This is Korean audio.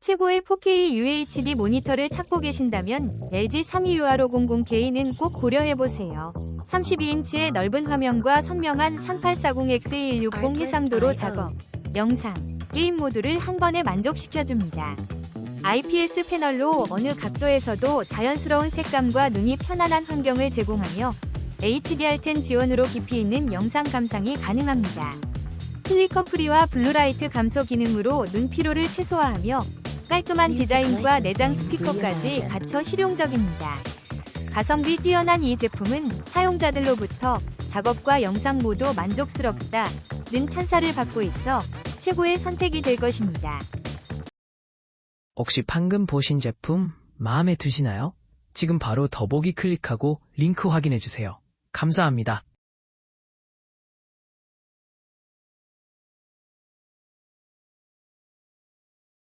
최고의 4K UHD 모니터를 찾고 계신다면 LG 326500K는 꼭 고려해보세요. 32인치의 넓은 화면과 선명한 3840X160 해상도로 작업, 영상, 게임 모두를 한 번에 만족시켜줍니다. IPS 패널로 어느 각도에서도 자연스러운 색감과 눈이 편안한 환경을 제공하며 HDR10 지원으로 깊이 있는 영상 감상이 가능합니다. 클리커 프리와 블루라이트 감소 기능으로 눈 피로를 최소화하며 깔끔한 디자인과 내장 스피커까지 갖춰 실용적입니다. 가성비 뛰어난 이 제품은 사용자들로부터 작업과 영상 모두 만족스럽다는 찬사를 받고 있어 최고의 선택이 될 것입니다. 혹시 방금 보신 제품 마음에 드시나요? 지금 바로 더보기 클릭하고 링크 확인해주세요. 감사합니다.